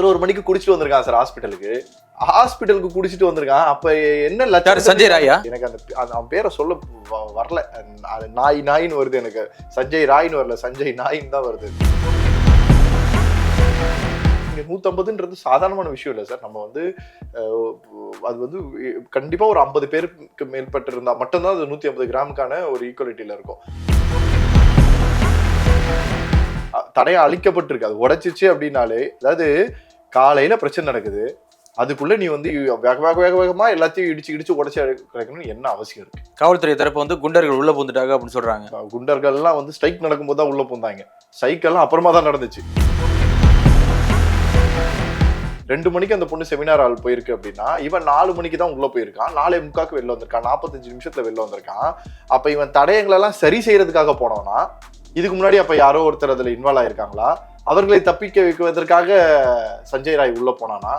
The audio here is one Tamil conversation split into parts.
பதினோரு மணிக்கு குடிச்சிட்டு வந்திருக்கான் சார் ஹாஸ்பிட்டலுக்கு ஹாஸ்பிட்டலுக்கு குடிச்சிட்டு வந்திருக்கான். அப்ப என்ன லட்சம் சஞ்சய் ராயா? எனக்கு அந்த அவன் பேரை சொல்ல வரல. நாய் நாயின்னு வருது எனக்கு. சஞ்சய் ராய்னு வரல. சஞ்சய் நாயின்னு தான் வருது. இங்க நூத்தம்பதுன்றது சாதாரணமான விஷயம் இல்லை சார். நம்ம வந்து அது வந்து கண்டிப்பா ஒரு ஐம்பது பேருக்கு மேற்பட்டு இருந்தா மட்டும்தான் அது நூத்தி ஐம்பது கிராமுக்கான ஒரு ஈக்குவலிட்டியில இருக்கும். தடயம் அழிக்கப்பட்டிருக்கு. அது உடைச்சிச்சு அப்படின்னாலே அதாவது காலையில பிரச்சனை நடக்குது. அதுக்குள்ள நீ வந்து வேக வேக வேக வேகமா எல்லாத்தையும் இடிச்சு இடிச்சு உடைச்சு கிடைக்கணும்னு என்ன அவசியம் இருக்கு? காவல்துறை தரப்பு வந்து குண்டர்கள் உள்ள பூந்துட்டாங்க அப்படின்னு சொல்றாங்க. குண்டர்கள்லாம் வந்து ஸ்ட்ரைக் நடக்கும்போது தான் உள்ள பூந்தாங்க ஸ்ட்ரைக் எல்லாம் அப்புறமா தான் நடந்துச்சு. ரெண்டு மணிக்கு அந்த பொண்ணு செமினார் ஆள் போயிருக்கு அப்படின்னா இவன் நாலு மணிக்கு தான் உள்ள போயிருக்கான். நாலே முக்காக்கு வெளில வந்திருக்கான். நாற்பத்தஞ்சு நிமிஷத்துல வெளில வந்திருக்கான். அப்ப இவன் தடயங்களெல்லாம் சரி செய்யறதுக்காக போனவனா இதுக்கு முன்னாடி அப்ப யாரோ ஒருத்தர் அதுல இன்வால்வ் ஆயிருக்காங்களா? அவர்களை தப்பிக்க வைக்குவதற்காக சஞ்சய் ராய் உள்ள போனானா?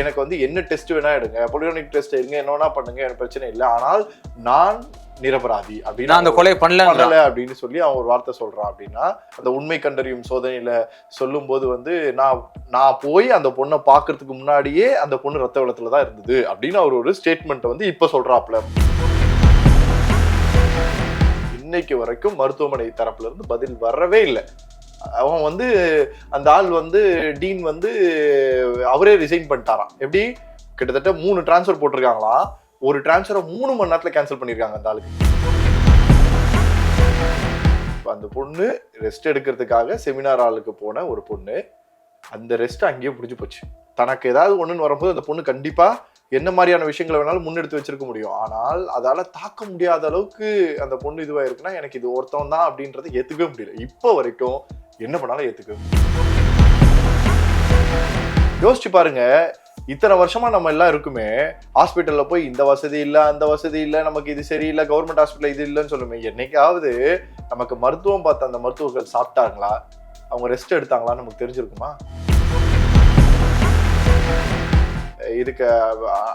எனக்கு வந்து என்ன டெஸ்ட் வேணா எடுங்க. பொலியோனிக் டெஸ்ட் எடுங்க. என்ன வேணா பண்ணுங்க. எனக்கு பிரச்சனை இல்லை. ஆனால் நான் நிரபராதி நான் அந்த அப்படின்னு கொலை பண்ணல பண்ணல அப்படின்னு சொல்லி அவன் ஒரு வார்த்தை சொல்றான் அப்படின்னா அந்த உண்மை கண்டறியும் சோதனையில சொல்லும்போது வந்து நான் நான் போய் அந்த பொண்ணை பார்க்கறதுக்கு முன்னாடியே அந்த பொண்ணு ரத்த வெள்ளத்துல தான் இருந்தது அப்படின்னு அவர் ஒரு ஸ்டேட்மெண்ட் வந்து இப்ப சொல்றாப்ல இன்னைக்கு வரைக்கும் மருத்துவமனை தரப்புல இருந்து பதில் வரவே இல்லை. அவன் வந்து அந்த ஆள் வந்து டீன் வந்து அவரே ரிசைன் பண்ணிட்டாராம். எப்படி? கிட்டத்தட்ட மூணு டிரான்ஸ்ஃபர் போட்டிருக்காங்களாம். ஒரு டிரான்ஸ்ஃபரை மூணு மணி நேரத்தில் கேன்சல் பண்ணியிருக்காங்க அந்த ஆளுக்கு. அந்த பொண்ணு ரெஸ்ட் எடுக்கிறதுக்காக செமினார் ஆளுக்கு போன ஒரு பொண்ணு அந்த ரெஸ்ட் அங்கேயே முடிஞ்சு போச்சு. தனக்கு ஏதாவது ஒன்றுன்னு வரும்போது அந்த பொண்ணு கண்டிப்பாக என்ன மாதிரியான விஷயங்களை வேணாலும் முன்னெடுத்து வச்சிருக்க முடியும். ஆனால் அதால தாக்க முடியாத அளவுக்கு அந்த பொண்ணு இதுவா இருக்குன்னா எனக்கு இது ஒருத்தவன் தான் அப்படின்றத ஏத்துக்கவே முடியல. இப்போ வரைக்கும் என்ன பண்ணாலும் ஏற்றுக்க யோசிச்சு பாருங்க. இத்தனை வருஷமா நம்ம எல்லாம் இருக்குமே ஹாஸ்பிட்டல்ல போய் இந்த வசதி இல்லை அந்த வசதி இல்லை நமக்கு இது சரியில்லை கவர்மெண்ட் ஹாஸ்பிட்டல் இது இல்லைன்னு சொல்லுமே. என்னைக்காவது நமக்கு மருத்துவம் பார்த்த அந்த மருத்துவர்கள் சாப்பிட்டாங்களா? அவங்க ரெஸ்ட் எடுத்தாங்களா நமக்கு தெரிஞ்சிருக்குமா? இதுக்கு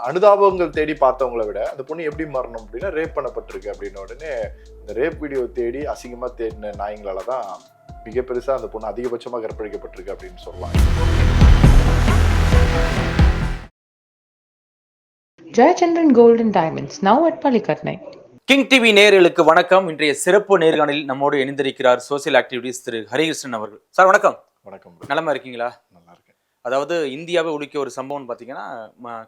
அனுதாபங்கள் தேடி பார்த்தவங்கள விட அந்த பொண்ணு எப்படி மரணம் அப்படின்னா ரேப் பண்ணப்பட்டிருக்கு அப்படின்ன உடனே இந்த ரேப் வீடியோ தேடி அசிங்கமா தேடின நாய்ங்களால தான் மிக பெருசா அந்த பொண்ணு அதிகபட்சமா கற்பழிக்கப்பட்டிருக்கு அப்படின்னு சொல்லலாம். Gold and Diamonds, now at Palikatnai. King TV நேயர்களுக்கு வணக்கம். இன்றைய சிறப்பு நேர்காணலில் நம்மோடு இணைந்திருக்கிறார் சோசியல் ஆக்டிவிட்டிஸ் திரு ஹரிகிருஷ்ணன் அவர்கள். சார் வணக்கம். வணக்கம். நலமா இருக்கீங்களா? அதாவது இந்தியாவை உலுக்கிய ஒரு சம்பவம் பார்த்தீங்கன்னா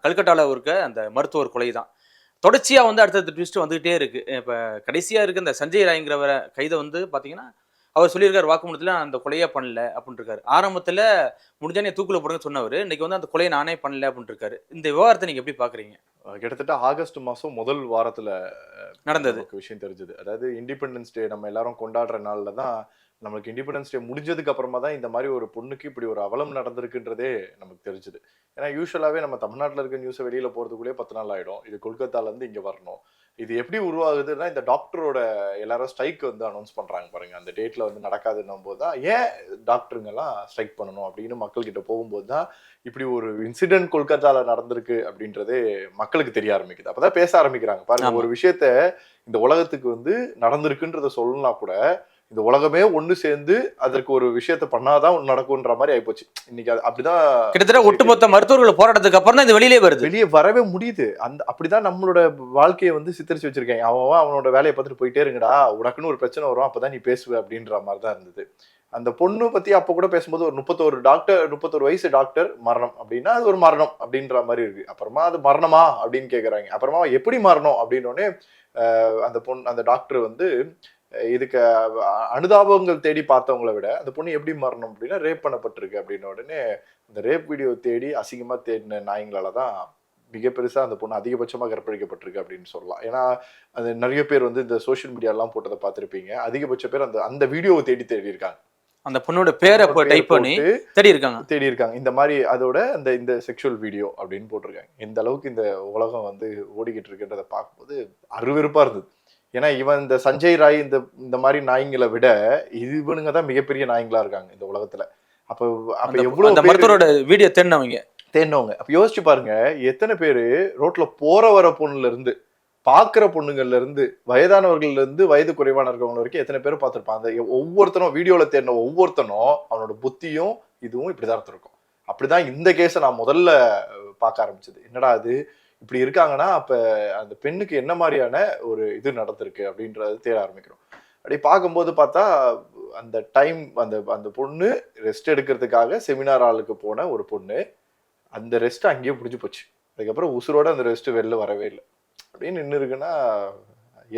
கல்கட்டால இருக்க அந்த மருத்துவர் கொலை தான் தொடர்ச்சியாக வந்து அடுத்தடுத்த ட்விஸ்ட் வந்துகிட்டே இருக்கு. இப்போ கடைசியாக இருக்க இந்த சஞ்சய் ராய்ங்கிறவரை கைதை வந்து பார்த்தீங்கன்னா அவர் சொல்லியிருக்காரு வாக்குமூலத்தில் அந்த கொலையே பண்ணல அப்படின்னு இருக்காரு. ஆரம்பத்தில் முடிஞ்சா நீ தூக்குல போடுங்க சொன்னவர். இன்னைக்கு வந்து அந்த கொலையை நானே பண்ணல அப்படின்னு இருக்காரு. இந்த விவகாரத்தை நீங்கள் எப்படி பார்க்குறீங்க கிட்டத்தட்ட ஆகஸ்ட் மாசம் முதல் வாரத்துல நடந்தது. விஷயம் தெரிஞ்சது. அதாவது இண்டிபெண்டன்ஸ் டே நம்ம எல்லாரும் கொண்டாடுற நாள்ல தான் நம்மளுக்கு இண்டிபெண்டன்ஸ் டே முடிஞ்சதுக்கு அப்புறமா தான் இந்த மாதிரி ஒரு பொண்ணுக்கு இப்படி ஒரு அவலம் நடந்திருக்குன்றதே நமக்கு தெரிஞ்சுது. ஏன்னா யூஸ்வலாவே நம்ம தமிழ்நாட்டுல இருக்க நியூஸ் வெளியில போறதுக்குள்ளே பத்து நாள் ஆயிடும். இது கொல்கத்தால இருந்து இங்க வரணும். இது எப்படி உருவாகுதுன்னா இந்த டாக்டரோட எல்லாரும் ஸ்ட்ரைக் வந்து அனௌன்ஸ் பண்றாங்க பாருங்க. அந்த டேட்ல வந்து நடக்காதுன்னும் போது தான் ஏன் டாக்டருங்கெல்லாம் ஸ்ட்ரைக் பண்ணணும் அப்படின்னு மக்கள் கிட்ட போகும்போது தான் இப்படி ஒரு இன்சிடென்ட் கொல்கத்தால நடந்திருக்கு அப்படின்றதே மக்களுக்கு தெரிய ஆரம்பிக்குது. அப்பதான் பேச ஆரம்பிக்கிறாங்க. பாருங்க. ஒரு விஷயத்த இந்த உலகத்துக்கு வந்து நடந்திருக்குன்றத சொல்லலாம் கூட இந்த உலகமே ஒண்ணு சேர்ந்து அதற்கு ஒரு விஷயத்த பண்ணாதான் நடக்கும்ன்ற மாதிரி ஆயிப்போச்சு. இன்னைக்கு அது அப்படிதான் கிட்டத்தட்ட ஒட்டுமொத்த மருத்துவர்கள் போராட்டத்துக்கு அப்புறம் தான் இது வெளியிலே வருது. வெளியே வரவே முடியுது. அந்த அப்படிதான் நம்மளோட வாழ்க்கையை வந்து சித்தரிச்சு வச்சிருக்கேன். அவன் அவன் அவனோட வேலையை பார்த்துட்டு போயிட்டே இருங்கடா உனக்குன்னு ஒரு பிரச்சனை வரும் அப்பதான் நீ பேசுவ அப்படின்ற மாதிரி தான் இருந்தது. அந்த பொண்ணு பத்தி அப்ப கூட பேசும்போது ஒரு முப்பத்தோரு டாக்டர் முப்பத்தோரு வயசு டாக்டர் மரணம் அப்படின்னா அது ஒரு மரணம் அப்படின்ற மாதிரி இருக்கு. அப்புறமா அது மரணமா அப்படின்னு கேக்குறாங்க. அப்புறமா எப்படி மரணம் அப்படின்னோடனே அந்த பொண்ணு அந்த டாக்டர் வந்து இதுக்கு அனுதாபங்கள் தேடி பார்த்தவங்கள விட அந்த பொண்ணு எப்படி மரணம் அப்படின்னா ரேப் பண்ணப்பட்டிருக்கு அப்படின்ன உடனே இந்த ரேப் வீடியோ தேடி அசிங்கமா தேடின நாய்ங்களால தான் மிக பெருசா அந்த பொண்ணு அதிகபட்சமா கற்பழிக்கப்பட்டிருக்கு அப்படின்னு சொல்லலாம். ஏன்னா அது நிறைய பேர் வந்து இந்த சோஷியல் மீடியா எல்லாம் போட்டதை பார்த்திருப்பீங்க. அதிகபட்ச பேர் அந்த அந்த வீடியோவை தேடி தேடி இருக்காங்க அந்த பொண்ணோட பேரை டைப் பண்ணி தேடி இருக்காங்க தேடி இருக்காங்க இந்த மாதிரி அதோட அந்த இந்த செக்ஷுவல் வீடியோ அப்படின்னு போட்டிருக்காங்க. இந்த அளவுக்கு இந்த உலகம் வந்து ஓடிக்கிட்டு இருக்குன்றதை பார்க்கும்போது அருவெருப்பா இருந்தது. ஏன்னா இவன் இந்த சஞ்சய் ராய் இந்த இந்த மாதிரி நாய்ங்களை விட இவனுங்க தான் மிகப்பெரிய நாய்ங்களா இருக்காங்க இந்த உலகத்துல. அப்ப அப்ப அந்த மருத்துவரோட வீடியோ தேடினவங்க. தேடினவங்க. அப்ப யோசிச்சு பாருங்க எத்தனை பேரு ரோட்ல போற வர பொண்ணுல இருந்து பாக்குற பொண்ணுங்கள்ல இருந்து வயதானவர்கள்ல இருந்து வயது குறைவானவர்கள் வரைக்கும் எத்தனை பேர் பார்த்திருப்பான்? அந்த ஒவ்வொருத்தனும் வீடியோல தேடின ஒவ்வொருத்தனும் அவனோட புத்தியும் இதுவும் இப்படிதான் இருந்திருக்கும். அப்படிதான் இந்த கேஸை நான் முதல்ல பார்க்க ஆரம்பிச்சது. என்னடா அது இப்படி இருக்காங்கன்னா அப்ப அந்த பெண்ணுக்கு என்ன மாதிரியான ஒரு இது நடந்திருக்கு அப்படின்றத தேட ஆரம்பிக்கிறோம். அப்படி பார்க்கும்போது பார்த்தா அந்த டைம் அந்த அந்த பொண்ணு ரெஸ்ட் எடுக்கிறதுக்காக செமினார் ஆளுக்கு போன ஒரு பொண்ணு அந்த ரெஸ்ட் அங்கேயே முடிஞ்சு போச்சு. அதுக்கப்புறம் உசுரோட அந்த ரெஸ்ட் வெளில வரவே இல்லை. அப்படின்னு நின்று இருக்குன்னா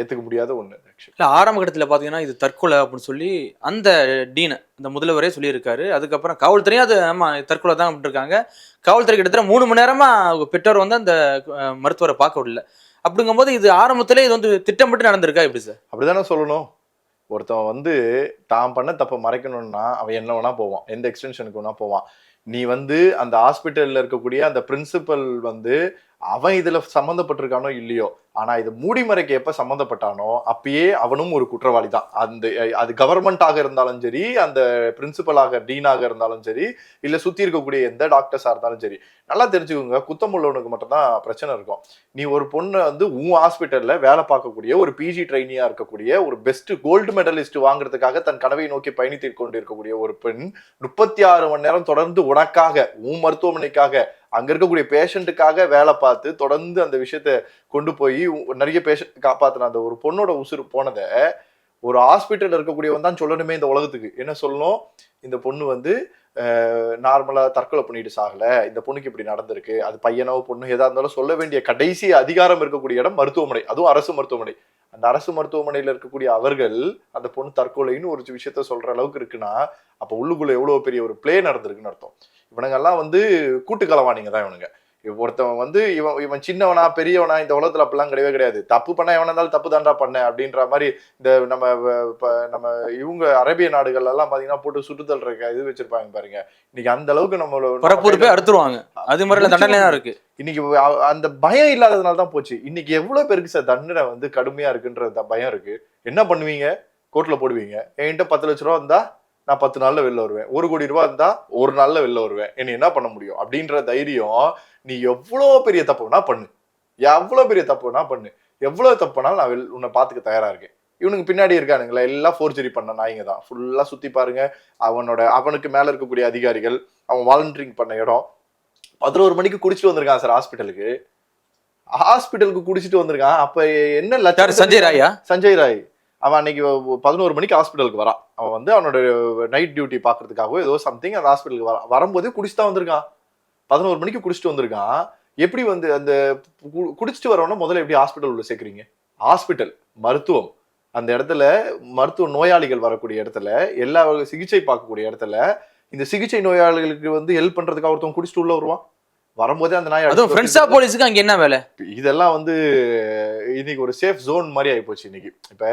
ஏத்துக்க முடியாத ஆக்சுவலி இல்லை ஆரம்ப கட்டத்தில் பார்த்தீங்கன்னா இது தற்கொலை அப்படின்னு சொல்லி அந்த டீனை இந்த முதல்வரே சொல்லியிருக்காரு. அதுக்கப்புறம் காவல்துறையும் அது ஆமாம் தற்கொலை தான் இருக்காங்க. காவல்துறை கிட்டத்தட்ட மூணு மணி நேரமா அவங்க பெற்றோர் வந்து அந்த மருத்துவரை பார்க்க விடல. அப்படிங்கும்போது இது ஆரம்பத்திலே இது வந்து திட்டமிட்டு நடந்திருக்கா எப்படி சார்? அப்படிதானே சொல்லணும். ஒருத்தன் வந்து தான் பண்ண தப்பை மறைக்கணும்னா அவன் என்ன வேணா போவான். எந்த எக்ஸ்டென்ஷனுக்கு வேணா போவான். நீ வந்து அந்த ஹாஸ்பிட்டல்ல இருக்கக்கூடிய அந்த பிரின்சிபல் வந்து அவன் இதுல சம்மந்தப்பட்டிருக்கானோ இல்லையோ ஆனா இது மூடிமறைக்கு எப்ப சம்மந்தப்பட்டானோ அப்பயே அவனும் ஒரு குற்றவாளி தான் அந்த அது கவர்மெண்டாக இருந்தாலும் சரி அந்த பிரின்சிபலாக டீனாக இருந்தாலும் சரி இல்ல சுத்தி இருக்கக்கூடிய எந்த டாக்டர்ஸா இருந்தாலும் சரி நல்லா தெரிஞ்சுக்கோங்க. குத்தம் உள்ளவனுக்கு மட்டும்தான் பிரச்சனை இருக்கும். நீ ஒரு பொண்ணை வந்து உன் ஹாஸ்பிட்டல்ல வேலை பார்க்கக்கூடிய ஒரு பிஜி ட்ரைனியா இருக்கக்கூடிய ஒரு பெஸ்ட் கோல்டு மெடலிஸ்ட் வாங்குறதுக்காக தன் கனவை நோக்கி பயணித்து கொண்டு இருக்கக்கூடிய ஒரு பெண் முப்பத்தி ஆறு மணி நேரம் தொடர்ந்து உனக்காக உன் மருத்துவமனைக்காக அங்க இருக்கக்கூடிய பேஷண்ட்டுக்காக வேலை பார்த்து தொடர்ந்து அந்த விஷயத்த கொண்டு போய் நிறைய பேஷண்ட் காப்பாத்தின அந்த ஒரு பொண்ணோட உசுறு போனதை ஒரு ஹாஸ்பிட்டலில் இருக்கக்கூடியவன் தான் சொல்லணுமே இந்த உலகத்துக்கு. என்ன சொல்லணும்? இந்த பொண்ணு வந்து நார்மலாக தற்கொலை பண்ணிட்டு சாகலை. இந்த பொண்ணுக்கு இப்படி நடந்திருக்கு. அது பையனோ பொண்ணு எதா இருந்தாலும் சொல்ல வேண்டிய கடைசி அதிகாரம் இருக்கக்கூடிய இடம் மருத்துவமனை. அதுவும் அரசு மருத்துவமனை. அந்த அரசு மருத்துவமனையில் இருக்கக்கூடிய அவர்கள் அந்த பொண்ணு தற்கொலைன்னு ஒரு விஷயத்த சொல்ற அளவுக்கு இருக்குன்னா அப்போ உள்ளுக்குள்ள எவ்வளோ பெரிய ஒரு பிளே நடந்திருக்குன்னு அர்த்தம். இவனுங்கெல்லாம் வந்து கூட்டு களவாணிங்க தான் இவனுங்க. இவ- ஒருத்தவன் வந்து இவன் இவன் சின்னவனா பெரியவனா இந்த உலகத்துல அப்படிலாம் கிடையவே கிடையாது. தப்பு பண்ண எவனா இருந்தாலும் தப்பு தாண்டா பண்ண அப்படின்ற மாதிரி இந்த நம்ம நம்ம இவங்க அரேபிய நாடுகள் எல்லாம் பாத்தீங்கன்னா போட்டு சுட்டுதல் இருக்க இது வச்சிருப்பாங்க பாருங்க. இன்னைக்கு அந்த அளவுக்கு நம்மளோட பரப்பூர் போய் அறுத்துருவாங்க. அது மாதிரி தண்டனை தான் இருக்கு. இன்னைக்கு அந்த பயம் இல்லாததுனால தான் போச்சு. இன்னைக்கு எவ்வளவு பேருக்கு சார் தண்டனை வந்து கடுமையா இருக்குன்ற த- பயம் இருக்கு. என்ன பண்ணுவீங்க? கோர்ட்ல போடுவீங்க. என்கிட்ட பத்து லட்ச ரூபா இருந்தா நான் பத்து நாள்ல வெளில வருவேன். ஒரு கோடி ரூபா இருந்தா ஒரு நாள்ல வெளில வருவேன். என்ன என்ன பண்ண முடியும்? அப்படின்ற தைரியம் நீ எவ்வளோ பெரிய தப்பு வேணா பண்ணு. எவ்வளவு பெரிய தப்பு வேணா பண்ணு. எவ்வளவு தப்பு பண்ணாலும் நான் வெள்- உன்னை பாத்துக்க தயாரா இருக்கேன். இவனுக்கு பின்னாடி இருக்கானுங்களா எல்லாம் ஃபோர்ஜரி பண்ண நாய்ங்க தான். ஃபுல்லா சுத்தி பாருங்க. அவனோட அவனுக்கு மேல இருக்கக்கூடிய அதிகாரிகள் அவன் வாலண்டியரிங் பண்ண இடம். பதினோரு மணிக்கு குடிச்சிட்டு வந்திருக்கான் சார் ஹாஸ்பிட்டலுக்கு. ஹாஸ்பிட்டலுக்கு குடிச்சிட்டு வந்திருக்கான். அப்ப என்ன லட்சம் சஞ்சய் ராயா? சஞ்சய் ராய். அவன் அன்னைக்கு பதினோரு மணிக்கு ஹாஸ்பிட்டலுக்கு வரான் அவன் வந்து அவனோட நைட் டியூட்டி பார்க்கறதுக்காகவோ ஏதோ சம்திங் அந்த ஹாஸ்பிட்டலுக்கு வரான் வரும்போது குடிச்சு தான் வந்திருக்கான். பதினோரு மணிக்கு குடிச்சிட்டு வந்திருக்கான். எப்படி வந்து அந்த கு- குடிச்சிட்டு வரவன முதல்ல எப்படி ஹாஸ்பிட்டல் உள்ள சேர்க்குறீங்க? ஹாஸ்பிட்டல் மருத்துவம். அந்த இடத்துல மருத்துவ நோயாளிகள் வரக்கூடிய இடத்துல எல்லா சிகிச்சை பார்க்கக்கூடிய இடத்துல இந்த சிகிச்சை நோயாளிகளுக்கு வந்து ஹெல்ப் பண்றதுக்காக ஒருத்தவங்க குடிச்சிட்டு உள்ள வருவான். வரும்போதே அந்த நாய் அதுவும் ஃப்ரெண்ட்ஸா போலீஸுக்கு அங்க என்ன வேலை? இதெல்லாம் வந்து இன்னைக்கு ஒரு சேஃப் ஜோன் மாதிரி ஆயிப்போச்சு இன்னைக்கு. இப்ப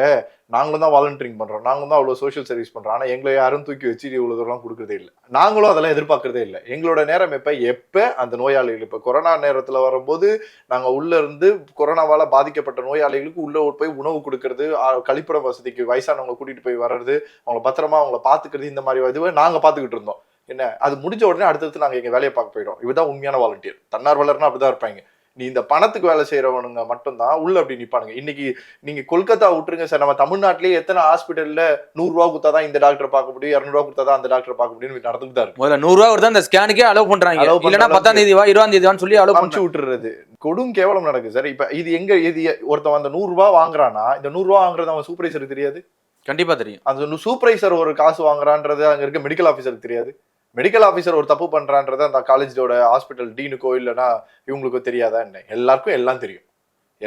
நாங்களும் தான் வாலண்டியரிங் பண்றோம். நாங்களும் தான் அவ்வளவு சோஷியல் சர்வீஸ் பண்றோம். ஆனா எங்களை யாரும் தூக்கி வச்சு இவ்வளவு தூரம் கொடுக்கறதே இல்லை. நாங்களும் அதெல்லாம் எதிர்பார்க்கறதே இல்லை. எங்களோட நேரம் எப்ப? எப்ப அந்த நோயாளிகள் இப்ப கொரோனா நேரத்துல வரும்போது நாங்க உள்ள இருந்து கொரோனாவால பாதிக்கப்பட்ட நோயாளிகளுக்கு உள்ள போய் உணவு கொடுக்கறது கழிப்பிட வசதிக்கு வயசானவங்களை கூட்டிட்டு போய் வர்றது அவங்கள பத்திரமா அவங்கள பாத்துக்கிறது இந்த மாதிரி இதுவை நாங்க பாத்துக்கிட்டு இருந்தோம். என்ன? அது முடிஞ்ச உடனே அடுத்தடுத்து நாங்க எங்க வேலையை பார்க்க போயிடும் இதுதான் உண்மையான வாலண்டியர் தன்னார்வலர்னா அப்படிதான் இருப்பாங்க. நீ இந்த பணத்துக்கு வேலை செய்யறவனுங்க மட்டும்தான் உள்ள அப்படி நிப்பானுங்க. இன்னைக்கு நீங்க கொல்கத்தா விட்டுருங்க சார். நம்ம தமிழ்நாட்டிலேயே எத்தனை ஹாஸ்பிட்டல்ல நூறு ரூபா கொடுத்தாதான் இந்த டாக்டர் பார்க்க முடியும் இரநூறுவா கொடுத்தாதான் அந்த டாக்டர் பார்க்க முடியும்னு நடந்துட்டு தான் முதல்ல நூறு ரூபா கொடுத்தா அந்த ஸ்கேனுக்கே அலோவ் Allow பண்ற இல்லனா. பத்தாம் தேதி வா இருபதாம் தேதி சொல்லி அலோவ் பண்றாங்க. விட்டுறது. கொடும் கேவலம் நடக்குது சார். இப்ப இது எங்க இது ஒருத்தன் அந்த நூறு ரூபாய் வாங்குறானா இந்த நூறு ரூபாய் வாங்குறது அவன் சூப்பர்வைசருக்கு தெரியாது? கண்டிப்பா தெரியும். அந்த சூப்பர்வைசர் ஒரு காசு வாங்குறான்றது அங்க இருக்க மெடிக்கல் ஆஃபீஸருக்கு தெரியாது. மெடிக்கல் ஆஃபீஸர் ஒரு தப்பு பண்றான்றது அந்த காலேஜோட ஹாஸ்பிட்டல் டீனுக்கோ இல்லைன்னா இவங்களுக்கோ தெரியாதா என்ன? எல்லாருக்கும் எல்லாம் தெரியும்.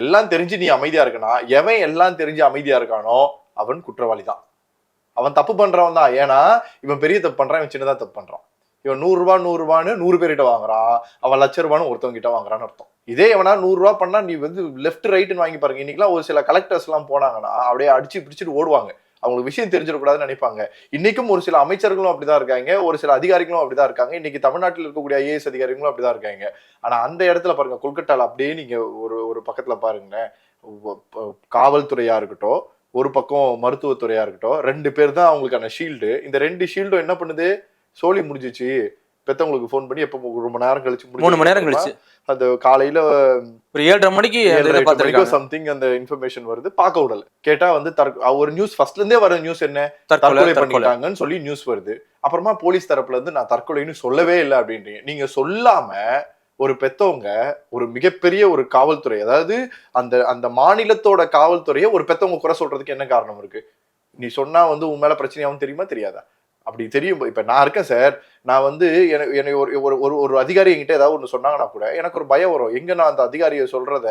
எல்லாம் தெரிஞ்சு நீ அமைதியா இருக்கனா? எவன் எல்லாம் தெரிஞ்சு அமைதியா இருக்கானோ அவன் குற்றவாளி தான் அவன் தப்பு பண்றவன் தான். ஏன்னா இவன் பெரிய தப்பு பண்றான் இவன் சின்னதா தப்பு பண்றான். இவன் நூறு ரூபாய் நூறு ரூபான்னு நூறு பேர்கிட்ட வாங்குறான். அவன் லட்ச ரூபான்னு ஒருத்தவங்க கிட்ட வாங்குறான்னு அர்த்தம். இதே எவனா நூறு ரூபாய் பண்ணா நீ வந்து லெஃப்ட் ரைட்னு வாங்கி பாருங்க. இன்னைக்கெல்லாம் ஒரு சில கலெக்டர்ஸ் எல்லாம் போனாங்கன்னா அப்படியே அடிச்சு பிடிச்சிட்டு ஓடுவாங்க. அவங்களுக்கு விஷயம் தெரிஞ்சிடக்கூடாதுன்னு நினைப்பாங்க. இன்னைக்கும் ஒரு சில அமைச்சர்களும் அப்படிதான் இருக்காங்க. ஒரு சில அதிகாரிகளும் அப்படிதான் இருக்காங்க. இன்னைக்கு தமிழ்நாட்டில் இருக்கக்கூடிய ஐஏஎஸ் அதிகாரிகளும் அப்படிதான் இருக்காங்க. ஆனா அந்த இடத்துல பாருங்க கொல்கட்டால அப்படியே நீங்க ஒரு ஒரு பக்கத்துல பாருங்களேன். காவல்துறையா இருக்கட்டும் ஒரு பக்கம் மருத்துவத்துறையா இருக்கட்டும் ரெண்டு பேர் தான் அவங்களுக்கான ஷீல்டு. இந்த ரெண்டு ஷீல்டும் என்ன பண்ணுது? சோலி முடிஞ்சிச்சு. பெத்தவங்களுக்கு ஃபோன் பண்ணி எப்போ ரொம்ப நேரம் கழிச்சு மூணு மணி நேரம் கழிச்சு. அந்த காலையில ஒரு ஏழரை மணிக்கு பார்த்திருக்காங்க. சம்திங் அந்த இன்ஃபர்மேஷன் வருது. பார்க்க விடல. கேட்டா வந்து ஒரு நியூஸ் ஃபர்ஸ்ட்ல இருந்தே வர நியூஸ் என்ன? தற்கொலை பண்ணிட்டாங்கன்னு சொல்லி நியூஸ் வருது. அப்புறமா போலீஸ் தரப்புல இருந்து நான் தற்கொலைன்னு சொல்லவே இல்லை அப்படின்றீங்க. நீங்க சொல்லாம ஒரு பெத்தவங்க ஒரு மிகப்பெரிய ஒரு காவல்துறை அதாவது அந்த அந்த மாநிலத்தோட காவல்துறையை ஒரு பெத்தவங்க குறை சொல்றதுக்கு என்ன காரணம் இருக்கு? நீ சொன்னா வந்து உன் மேல பிரச்சனையாவும் தெரியுமா? தெரியாதா? அப்படி தெரியும். இப்ப நான் இருக்கேன் சார் நான் வந்து என்னை ஒரு ஒரு ஒரு ஒரு அதிகாரி என்கிட்ட ஏதாவது ஒன்று சொன்னாங்கன்னா கூட எனக்கு ஒரு பயம் வரும். எங்க நான் அந்த அதிகாரியை சொல்றத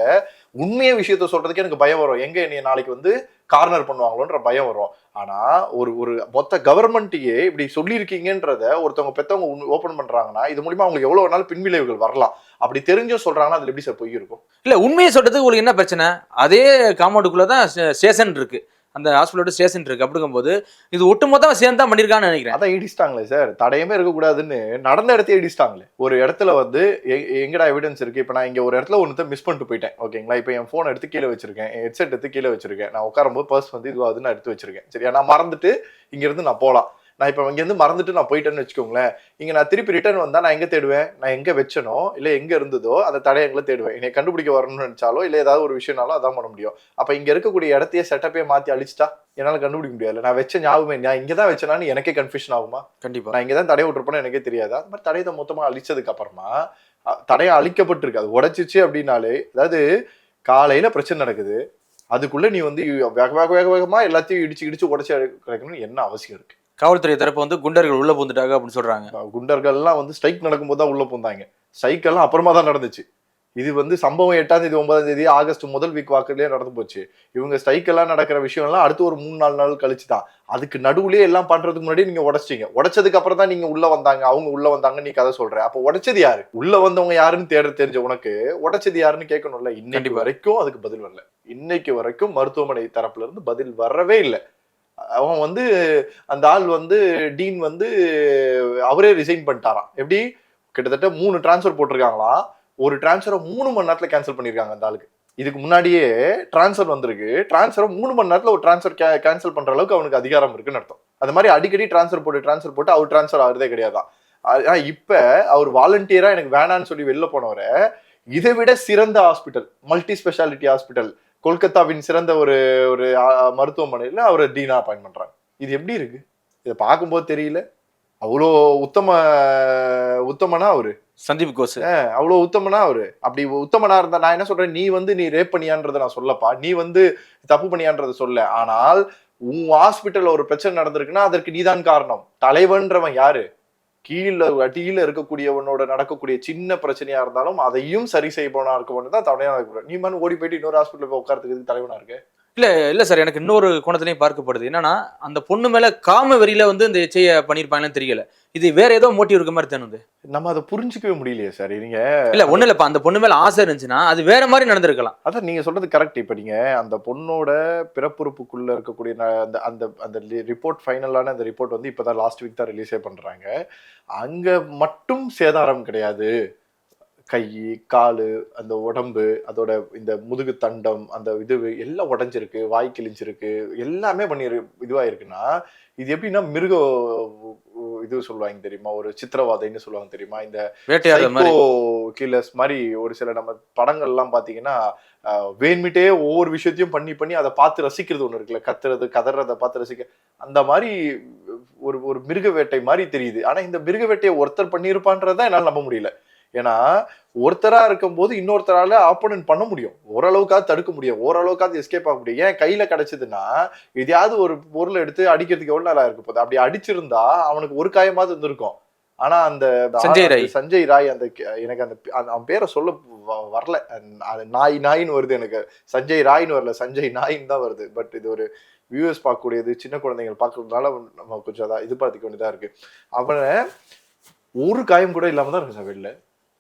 உண்மையை விஷயத்த சொல்றதுக்கு எனக்கு பயம் வரும். எங்க என்னை நாளைக்கு வந்து கார்னர் பண்ணுவாங்களோன்ற பயம் வரும். ஆனா ஒரு ஒரு மொத்த கவர்மெண்ட்டையே இப்படி சொல்லியிருக்கீங்கன்றத ஒருத்தவங்க பெத்தவங்க ஓபன் பண்றாங்கன்னா இது மூலியமா அவங்களுக்கு எவ்வளவு நாள் பின்விளைவுகள் வரலாம். அப்படி தெரிஞ்சும் சொல்றாங்கன்னா அதுல எப்படி சார் பொய் இருக்கும்? இல்ல உண்மையை சொல்றதுக்கு உங்களுக்கு என்ன பிரச்சனை? அதே காம்பவுண்டுக்குள்ள தான் ஸ்டேஷன் இருக்கு. அந்த ஹாஸ்பிட்டலோட ஸ்டேஷன் இருக்கு அப்படிங்கும்போது இது ஒட்டுமொத்தமா சேர்ந்து தான் பண்ணிருக்கான்னு நினைக்கிறேன். அதான் இடிச்சிட்டாங்களே சார். தடையமே இருக்கக்கூடாதுன்னு நடந்த இடத்தையே இடிச்சிட்டாங்களே. ஒரு இடத்துல வந்து எ- எங்கடா எவிடன்ஸ் இருக்கு? இப்போ நான் இங்க ஒரு இடத்துல ஒன்றுத்த மிஸ் பண்ணிட்டு போயிட்டேன். ஓகேங்களா? இப்போ என் ஃபோன் எடுத்து கீழே வச்சிருக்கேன். என் ஹெட்செட் எடுத்து கீழே வச்சிருக்கேன். நான் உட்காரும்போது பர்ஸ் வந்து இதுவாக நான் எடுத்து வச்சிருக்கேன். சரியா? நான் மறந்துட்டு இங்கேருந்து நான் போகலாம். நான் இப்போ இங்கேருந்து மறந்துட்டு நான் போயிட்டேன்னு வச்சுக்கோங்களேன். இங்க நான் திருப்பி ரிட்டர்ன் வந்தா நான் எங்க தேடுவேன்? நான் எங்க வச்சனோ இல்ல எங்க இருந்ததோ அந்த தடயங்களை தேடுவேன். என்னை கண்டுபிடிக்க வரணும்னு நினைச்சாலோ இல்ல ஏதாவது ஒரு விஷயம்னாலும் அதான் பண்ண முடியும். அப்ப இங்க இருக்கக்கூடிய இடத்தையே செட்டப்பே மாத்தி அழிச்சிட்டா என்னால கண்டுபிடிக்க முடியாது. நான் வச்ச ஞாபகம் நான் இங்க தான் வச்சேனான்னு எனக்கே கன்ஃபியூஷன் ஆகுமா? கண்டிப்பா. நான் இங்க தான் தடை விட்டுருப்பேன்னு எனக்கே தெரியாது? அந்த மாதிரி தடையத்தை மொத்தமா அழிச்சதுக்கு அப்புறமா தடையை அழிக்கப்பட்டிருக்கு. அது உடைச்சிச்சு அப்படின்னாலே அதாவது காலையில பிரச்சனை நடக்குது. அதுக்குள்ள நீ வந்து வேக வேக வேக வேகமா எல்லாத்தையும் இடிச்சு இடிச்சு உடைச்சு கிடைக்கணும்னு என்ன அவசியம் இருக்கு? காவல்துறை தரப்பு வந்து குண்டர்கள் உள்ள பூந்துட்டாங்க அப்படின்னு சொல்றாங்க. குண்டர்கள்லாம் வந்து ஸ்ட்ரைக் நடக்கும்போது தான் உள்ள பூந்தாங்க ஸ்ட்ரைக் எல்லாம் அப்புறமா தான் நடந்துச்சு. இது வந்து சம்பவம் எட்டாம் தேதி ஒன்பதாம் தேதி ஆகஸ்ட் முதல் வீக் வாக்குலயே நடந்து போச்சு. இவங்க ஸ்ட்ரைக் எல்லாம் நடக்கிற விஷயம் எல்லாம் அடுத்து ஒரு மூணு நாலு நாள் கழிச்சு தான். அதுக்கு நடுவுலயே எல்லாம் பண்றதுக்கு முன்னாடி நீங்க உடைச்சிட்டீங்க. உடைச்சதுக்கு அப்புறம் தான் நீங்க உள்ள வந்தாங்க. அவங்க உள்ள வந்தாங்க நீ கதை சொல்ற. அப்ப உடைச்சது யாரு? உள்ள வந்தவங்க யாருன்னு தேட தெரிஞ்ச உனக்கு உடைச்சது யாருன்னு கேட்கணும்ல? இன்னைக்கு. வரைக்கும் அதுக்கு பதில் வரல. இன்னைக்கு வரைக்கும் மருத்துவமனை தரப்புல இருந்து பதில் வரவே இல்லை. அவன் வந்து அந்த ஆள் வந்து டீன் வந்து அவரே ரிசைன் பண்ணிட்டாராம். எப்படி? கிட்டத்தட்ட மூணு டிரான்ஸ்ஃபர் போட்டிருக்காங்களாம் ஒரு டிரான்ஸ்ஃபரை மூணு மணி நேரத்தில் கேன்சல் பண்ணியிருக்காங்க அந்த ஆளுக்கு. இதுக்கு முன்னாடியே டிரான்ஸ்ஃபர் வந்திருக்கு. டிரான்ஸ்ஃபரை மூணு மணி நேரத்தில் ஒரு டிரான்ஸ்ஃபர் கேன்சல் பண்ணுற அளவுக்கு அவனுக்கு அதிகாரம் இருக்குன்னு அர்த்தம். அது மாதிரி அடிக்கடி டிரான்ஸ்ஃபர் போட்டு டிரான்ஸ்ஃபர் போட்டு அவர் டிரான்ஸ்ஃபர் ஆகிறதே கிடையாதான் ஆனால் இப்போ அவர் வாலண்டியராக எனக்கு வேணான்னு சொல்லி வெளில போனவரை இதை விட சிறந்த ஹாஸ்பிட்டல் மல்டி ஸ்பெஷாலிட்டி ஹாஸ்பிட்டல் கொல்கத்தாவின் சிறந்த ஒரு ஒரு மருத்துவமனையில அவரை டீனா அப்பாயின் பண்றாங்க. இது எப்படி இருக்கு? இதை பார்க்கும்போது தெரியல. அவ்வளோ உத்தம உத்தமனா அவரு. சந்தீப் கோஸ். அவ்வளோ உத்தமனா அவரு. அப்படி உத்தமனா இருந்தா நான் என்ன சொல்றேன்? நீ வந்து நீ ரேப் பண்ணியான்றதை நான் சொல்லப்பா. நீ வந்து தப்பு பண்ணியான்றதை சொல்ல. ஆனால் உன் ஹாஸ்பிட்டல்ல ஒரு பிரச்சனை நடந்திருக்குன்னா அதற்கு நீதான் காரணம். தலைவன்றவன் யாரு? கீழே அடியில் இருக்கக்கூடியவனோட நடக்கக்கூடிய சின்ன பிரச்சனையா இருந்தாலும் அதையும் சரி செய்பவனா இருக்கவன் தான் தலைவனா இருக்க நீ மனு ஓடி போயிட்டு இன்னொரு ஹாஸ்பிட்டல் போய் உட்காரத்துக்கு தலைவனா இருக்கு? இல்ல இல்ல சார் எனக்கு இன்னொரு கோணத்திலையும் பார்க்கப்படுது. என்னன்னா அந்த பொண்ணு மேல காம வெறியில வந்து இந்த எச்சைய பண்ணிருப்பாங்கன்னு தெரியல. இது வேற ஏதோ மோட்டிவ் இருக்க மாதிரி தோணுது. நம்ம அதை புரிஞ்சுக்கவே முடியலையே சார். நீங்க இல்ல ஒண்ணு இல்லப்பா அந்த பொண்ணு மேல ஆசை இருந்துச்சுன்னா அது வேற மாதிரி நடந்திருக்கலாம். அதான் நீங்க சொல்றது கரெக்ட் இப்ப நீங்க அந்த பொண்ணோட பிறப்புறுப்புக்குள்ள இருக்கக்கூடிய அந்த அந்த அந்த ரிப்போர்ட் ஃபைனலான அந்த ரிப்போர்ட் வந்து இப்பதான் லாஸ்ட் வீக் தான் ரிலீஸே பண்றாங்க. அங்க மட்டும் சேதாரம் கிடையாது. கை காலு அந்த உடம்பு அதோட இந்த முதுகு தண்டம் அந்த இது எல்லாம் உடைஞ்சிருக்கு வாய் கிழிஞ்சிருக்கு எல்லாமே பண்ணி இதுவா இருக்குன்னா இது எப்படின்னா மிருக இது சொல்லுவாங்க தெரியுமா? ஒரு சித்திரவாதைன்னு சொல்லுவாங்க தெரியுமா? இந்த கில்லர்ஸ் மாதிரி. ஒரு சில நம்ம படங்கள்லாம் பாத்தீங்கன்னா ஆஹ், வேண்மிட்டே ஒவ்வொரு விஷயத்தையும் பண்ணி பண்ணி அதை பார்த்து ரசிக்கிறது ஒண்ணு இருக்குல்ல. கத்துறது கதறதை பார்த்து ரசிக்க. அந்த மாதிரி ஒரு ஒரு மிருக வேட்டை மாதிரி தெரியுது. ஆனா இந்த மிருக வேட்டையை ஒருத்தர் பண்ணியிருப்பான்றதை என்னால நம்ப முடியல. ஏன்னா ஒருத்தரா இருக்கும்போது இன்னொருத்தரால ஆப்போனன்ட் பண்ண முடியும். ஓரளவுக்காவது தடுக்க முடியும். ஓரளவுக்காவது எஸ்கேப் ஆக முடியும். ஏன் கையில கிடைச்சதுன்னா எதையாவது ஒரு பொருளை எடுத்து அடிக்கிறதுக்கு எவ்வளவு நாளா இருக்க போகுது? அப்படி அடிச்சிருந்தா அவனுக்கு ஒரு காயமாவது இருந்திருக்கும். ஆனா அந்த சஞ்சய் ராய். அந்த சஞ்சய் ராய் அந்த எனக்கு அந்த அவன் பேரை சொல்ல வரல. அது நாய் நாயின்னு வருது எனக்கு. சஞ்சய் ராய்னு வரல. சஞ்சய் நாயின்னு தான் வருது. பட் இது ஒரு வியூஎஸ் பார்க்கக்கூடியது சின்ன குழந்தைகள் பார்க்கறதுனால நம்ம கொஞ்சம் அதான் இது பார்த்துக்க வேண்டியதா இருக்கு. அவனை ஒரு காயம் கூட இல்லாம தான் இருக்கு சார் வெளில.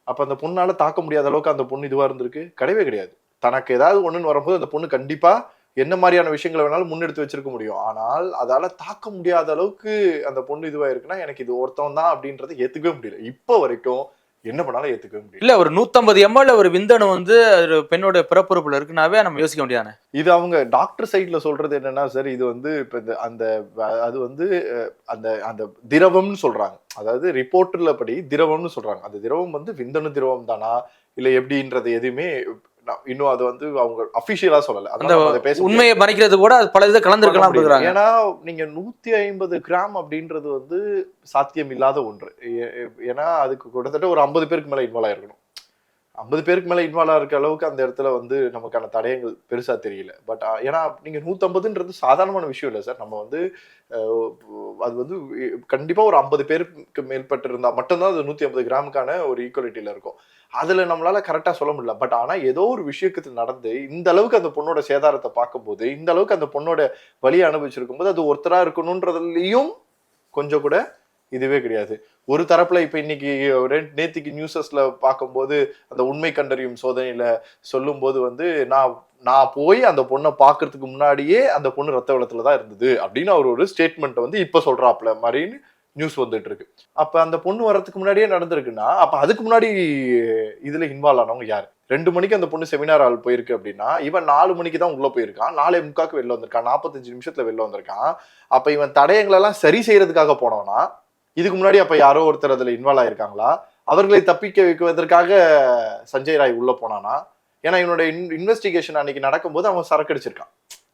அப்போ அந்த பொண்ணால் தாக்க முடியாத அளவுக்கு அந்த பொண்ணு இதுவாக இருந்திருக்கு? கிடையவே கிடையாது. தனக்கு ஏதாவது ஒன்றுன்னு வரும்போது அந்த பொண்ணு கண்டிப்பாக என்ன மாதிரியான விஷயங்களை வேணாலும் முன்னெடுத்து வச்சிருக்க முடியும். ஆனால் அதால் தாக்க முடியாத அளவுக்கு அந்த பொண்ணு இதுவாக இருக்குன்னா எனக்கு இது ஒருத்தவன் தான் அப்படின்றத ஏற்றுக்கவே முடியல. இப்போ வரைக்கும் என்ன பண்ணாலும் ஏத்துக்கவே முடியல இல்ல ஒரு நூத்தம்பது எம்எல் ஒரு விந்தணு வந்து ஒரு பெண்ணோட பிறப்புறுப்புல இருக்குனாவே நம்ம யோசிக்க முடியாது இது அவங்க டாக்டர் சைட்ல சொல்றது என்னன்னா சார் இது வந்து இப்ப இந்த அந்த அது வந்து அந்த அந்த திரவம்னு சொல்றாங்க. அதாவது ரிப்போர்ட்ல படி திரவம்னு சொல்றாங்க. அந்த திரவம் வந்து விந்தணு திரவம் தானா? இல்ல எப்படின்றது எதுவுமே இன்னும் அது வந்து அவங்க அபிஷியலா சொல்லல. அந்த பேச. உண்மையை மறைக்கிறது கூட பல இதை கலந்துருக்கலாம் ஏன்னா நீங்க நூத்தி ஐம்பது கிராம் அப்படின்றது வந்து சாத்தியம் இல்லாத ஒன்று ஏன்னா அதுக்கு கிட்டத்தட்ட ஒரு ஐம்பது பேருக்கு மேல இன்வால்வ் ஆயிருக்கணும். ஐம்பது பேருக்கு மேல இன்வால்வ் இருக்க அளவுக்கு அந்த இடத்துல வந்து நமக்கான தடயங்கள் பெருசா தெரியல. பட் ஏன்னா நீங்க நூத்தம்பதுன்றது சாதாரணமான விஷயம் இல்லை சார். நம்ம வந்து அது வந்து கண்டிப்பா ஒரு ஐம்பது பேருக்கு மேற்பட்டு இருந்தா மட்டும்தான் அது நூத்தி ஐம்பது கிராமுக்கான ஒரு ஈக்குவலிட்டியில இருக்கும். அதில் நம்மளால கரெக்டாக சொல்ல முடியல. பட் ஆனால் ஏதோ ஒரு விஷயத்துக்கு நடந்து இந்த அளவுக்கு அந்த பொண்ணோட சேதாரத்தை பார்க்கும்போது இந்த அளவுக்கு அந்த பொண்ணோட வழியை அனுபவிச்சிருக்கும் போது அது ஒருத்தராக இருக்கணுன்றதுலையும் கொஞ்சம் கூட இதுவே கிடையாது. ஒரு தரப்புல இப்ப இன்னைக்கு ரெ- நேத்திக்கு நியூஸஸ்ல பார்க்கும்போது அந்த உண்மை கண்டறியும் சோதனையில சொல்லும்போது வந்து நான் நான் போய் அந்த பொண்ணை பார்க்கறதுக்கு முன்னாடியே அந்த பொண்ணு ரத்த வெள்ளத்துல தான் இருந்தது அப்படின்னு அவர் ஒரு ஸ்டேட்மெண்ட் வந்து இப்ப சொல்றாப்ல மாதிரின்னு நியூஸ் வந்துட்டு இருக்கு அப்ப அந்த பொண்ணு வர்றதுக்கு முன்னாடியே நடந்திருக்குன்னா அப்ப அதுக்கு முன்னாடி இதுல இன்வால்வ் ஆனவங்க யார்? ரெண்டு மணிக்கு அந்த பொண்ணு செமினார் ஆள் போயிருக்கு அப்படின்னா இவன் நாலு மணிக்கு தான் உள்ள போயிருக்கான். நாலே முக்காக்கு வெளில வந்திருக்கான். நாற்பத்தஞ்சு நிமிஷத்துல வெளில வந்திருக்கான். அப்ப இவன் தடயங்களை எல்லாம் சரி செய்யறதுக்காக போனவனா இதுக்கு முன்னாடி அப்ப யாரோ ஒருத்தர் அதுல இன்வால்வ் ஆயிருக்காங்களா? அவர்களை தப்பிக்க வைக்குவதற்காக சஞ்சய் ராய் உள்ள போனானா? ஏன்னா இவனோட இன்வெஸ்டிகேஷன் அன்னைக்கு நடக்கும்போது அவன் சரக்கு அடிச்சிருக்கான்.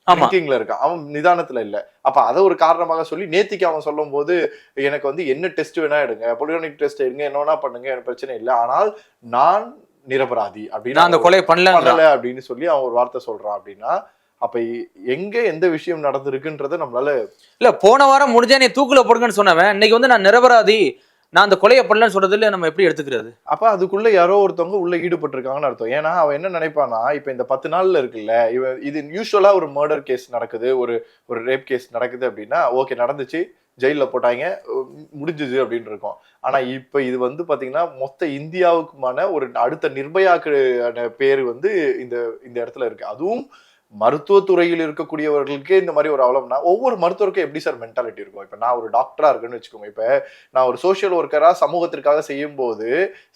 திங்கிங்ல இருக்கான் அவன் நிதானத்துல இல்ல. அப்ப அதை ஒரு காரணமாக சொல்லி நேத்திக்கு அவன் சொல்லும் போது எனக்கு வந்து என்ன டெஸ்ட் வேணா எடுங்க. பொலியோனிக் டெஸ்ட் எடுங்க. என்ன பண்ணுங்க. எனக்கு பிரச்சனை இல்லை. ஆனால் நான் நிரபராதி அப்படின்னு அந்த கொலை பண்ணல பண்ணல அப்படின்னு சொல்லி அவன் ஒரு வார்த்தை சொல்றான் அப்படின்னா அப்ப எங்க எந்த விஷயம் நடந்திருக்குன்றத நம்மளால இல்ல போன வாரம் முடிஞ்சா நீ தூக்குல போடுங்கன்னு சொன்னவன். இன்னைக்கு வந்து நான் நிரபராதி. நான் அந்த கொலையை பண்ணலன்னு சொல்றதுல நம்ம எப்படி எடுத்துக்கிறது? அப்ப அதுக்குள்ள யாரோ ஒருத்தவங்க உள்ள ஈடுபட்டிருக்காங்கன்னு அர்த்தம். ஏன்னா அவன் என்ன நினைப்பானா இப்ப இந்த பத்து நாள்ல இருக்குல்ல இவன் இது யூஸ்வலா ஒரு மர்டர் கேஸ் நடக்குது ஒரு ஒரு ரேப் கேஸ் நடக்குது அப்படின்னா ஓகே நடந்துச்சு ஜெயில போட்டாங்க முடிஞ்சுது அப்படின்னு இருக்கும். ஆனா இப்ப இது வந்து பாத்தீங்கன்னா மொத்த இந்தியாவுக்குமான ஒரு அடுத்த நிர்பயாக்கு பேர் வந்து இந்த இந்த இடத்துல இருக்கு. அதுவும் மருத்துவத்துறையில் இருக்கக்கூடியவர்களுக்கே இந்த மாதிரி ஒரு அவலம்னா ஒவ்வொரு மருத்துவருக்கும் எப்படி சார் மென்டாலிட்டி இருக்கும்? இப்போ நான் ஒரு டாக்டரா இருக்குன்னு வச்சுக்கோங்க. இப்போ நான் ஒரு சோஷியல் ஒர்க்கராக சமூகத்திற்காக செய்யும் போது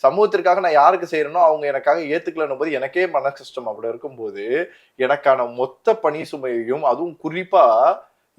சமூகத்திற்காக நான் யாருக்கு செய்யறேனோ அவங்க எனக்காக ஏத்துக்கலன்னும் போது எனக்கே மன கஷ்டம் அப்படி இருக்கும்போது எனக்கான மொத்த பணி சுமையையும் அதுவும் குறிப்பா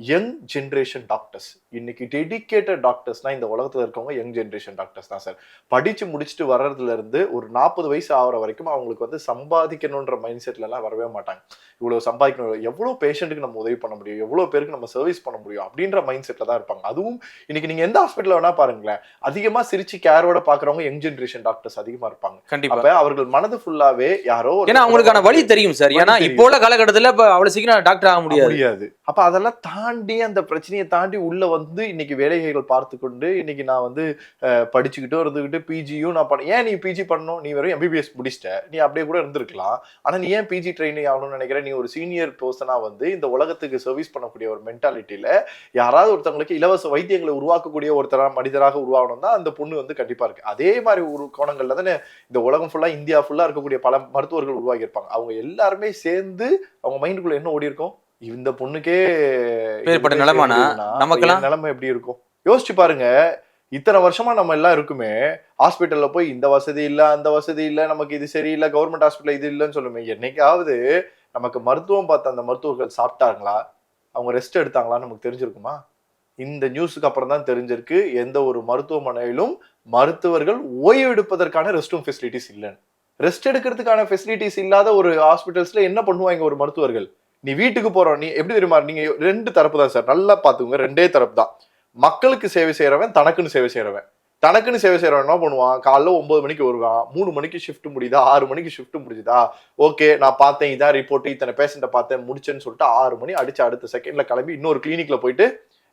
யங் ஜென்ரேஷன் டாக்டர்ஸ் இன்னைக்கு டெடிக்கேட்டட் டாக்டர்ஸ்னா இந்த உலகத்துல இருக்கவங்க யங் ஜென்ரேஷன் டாக்டர்ஸ் தான் சார். படிச்சு முடிச்சுட்டு வர்றதுல இருந்து ஒரு நாற்பது வயசு ஆகிற வரைக்கும் அவங்களுக்கு வந்து சம்பாதிக்கணுன்ற மைண்ட் செட்ல எல்லாம் வரவே மாட்டாங்க. இவ்வளவு சம்பாதிக்கணும் எவ்வளவு பேஷண்ட்டுக்கு நம்ம உதவி பண்ண முடியும் எவ்வளவு பேருக்கு நம்ம சர்வீஸ் பண்ண முடியும் அப்படின்ற மைண்ட் செட்ல தான் இருப்பாங்க. அதுவும் இன்னைக்கு நீங்க எந்த ஹாஸ்பிட்டல் வேணா பாருங்களேன் அதிகமா சிரிச்சு கேரோட பாக்குறவங்க யங் ஜென்ரேஷன் டாக்டர்ஸ் அதிகமா இருப்பாங்க. கண்டிப்பா. அவர்கள் மனது ஃபுல்லாவே யாரோ ஏன்னா அவங்களுக்கான வழி தெரியும் சார். ஏன்னா இப்போ உள்ள காலகட்டத்துல இப்ப அவ்வளவு சீக்கிரம் டாக்டர் ஆக முடியாது. முடியாது. அப்ப அதெல்லாம் தாண்டி அந்த பிரச்சனையை தாண்டி உள்ள வந்து இன்னைக்கு வேலைகள் பார்த்து கொண்டு இன்னைக்கு நான் வந்து படிச்சுக்கிட்டும் இருந்துகிட்டு பிஜியும் நான் பண்ண ஏன் நீ பிஜி பண்ணணும்? நீ வெறும் எம்பிபிஎஸ் முடிச்சிட்ட. நீ அப்படியே கூட இருந்திருக்கலாம். ஆனா நீ ஏன் பிஜி ட்ரைனிங் ஆகணும்னு நினைக்கிற? நீ ஒரு சீனியர் பர்சனா வந்து இந்த உலகத்துக்கு சர்வீஸ் பண்ணக்கூடிய ஒரு மென்டாலிட்டியில யாராவது ஒருத்தவங்களுக்கு இலவச வைத்தியங்களை உருவாக்கக்கூடிய ஒருத்தரா மனிதராக உருவாகணும் தான் அந்த பொண்ணு வந்து கண்டிப்பா இருக்கு. அதே மாதிரி ஒரு கோணங்கள்ல தானே இந்த உலகம் ஃபுல்லா இந்தியா ஃபுல்லா இருக்கக்கூடிய பல மருத்துவர்கள் உருவாகி இருப்பாங்க அவங்க எல்லாருமே சேர்ந்து அவங்க மைண்டுக்குள்ள என்ன ஓடி இருக்கும்? இந்த பொண்ணுக்கே நிலைமைனா, நமக்கெல்லாம்? நிலைமை எப்படி இருக்கும்? யோசிச்சு பாருங்க. இத்தனை வருஷமா நம்ம எல்லாம் இருக்குமே ஹாஸ்பிட்டல்ல போய் இந்த வசதி இல்ல அந்த வசதி இல்ல நமக்கு இது சரியில்லை கவர்மெண்ட் ஹாஸ்பிட்டல் இது இல்லைன்னு சொல்லுமே. என்னைக்காவது நமக்கு மருத்துவம் பார்த்த அந்த மருத்துவர்கள் சாப்பிட்டாங்களா? அவங்க ரெஸ்ட் எடுத்தாங்களான்னு நமக்கு தெரிஞ்சிருக்குமா? இந்த நியூஸுக்கு அப்புறம் தான் தெரிஞ்சிருக்கு. எந்த ஒரு மருத்துவமனையிலும் மருத்துவர்கள் ஓய்வு எடுப்பதற்கான ரெஸ்ட் ரூம் ஃபெசிலிட்டிஸ் இல்லைன்னு. ரெஸ்ட் எடுக்கிறதுக்கான ஃபெசிலிட்டிஸ் இல்லாத ஒரு ஹாஸ்பிட்டல்ஸ்ல என்ன பண்ணுவாங்க ஒரு மருத்துவர்கள்? நீ வீட்டுக்கு போறோம் நீ எப்படி தெரியுமா? நீங்க ரெண்டு தரப்பு தான் சார். நல்லா பாத்துக்கோங்க ரெண்டே தரப்பு தான். மக்களுக்கு சேவை செய்யறவன் தனக்குன்னு சேவை செய்யறவன் தனக்குன்னு சேவை செய்யறவன் என்ன பண்ணுவான்? காலைல ஒன்பது மணிக்கு வருவான். மூணு மணிக்கு ஷிஃப்ட் முடியுதா? ஆறு மணிக்கு ஷிஃப்ட் முடிஞ்சுதா? ஓகே நான் பார்த்தேன் இதான் ரிப்போர்ட் இத்தனை பேஷண்ட்டை பார்த்தேன் முடிச்சேன்னு சொல்லிட்டு ஆறு மணி அடிச்சு அடுத்த செகண்ட்ல கிளம்பி இன்னொரு கிளினிக்ல போயிட்டு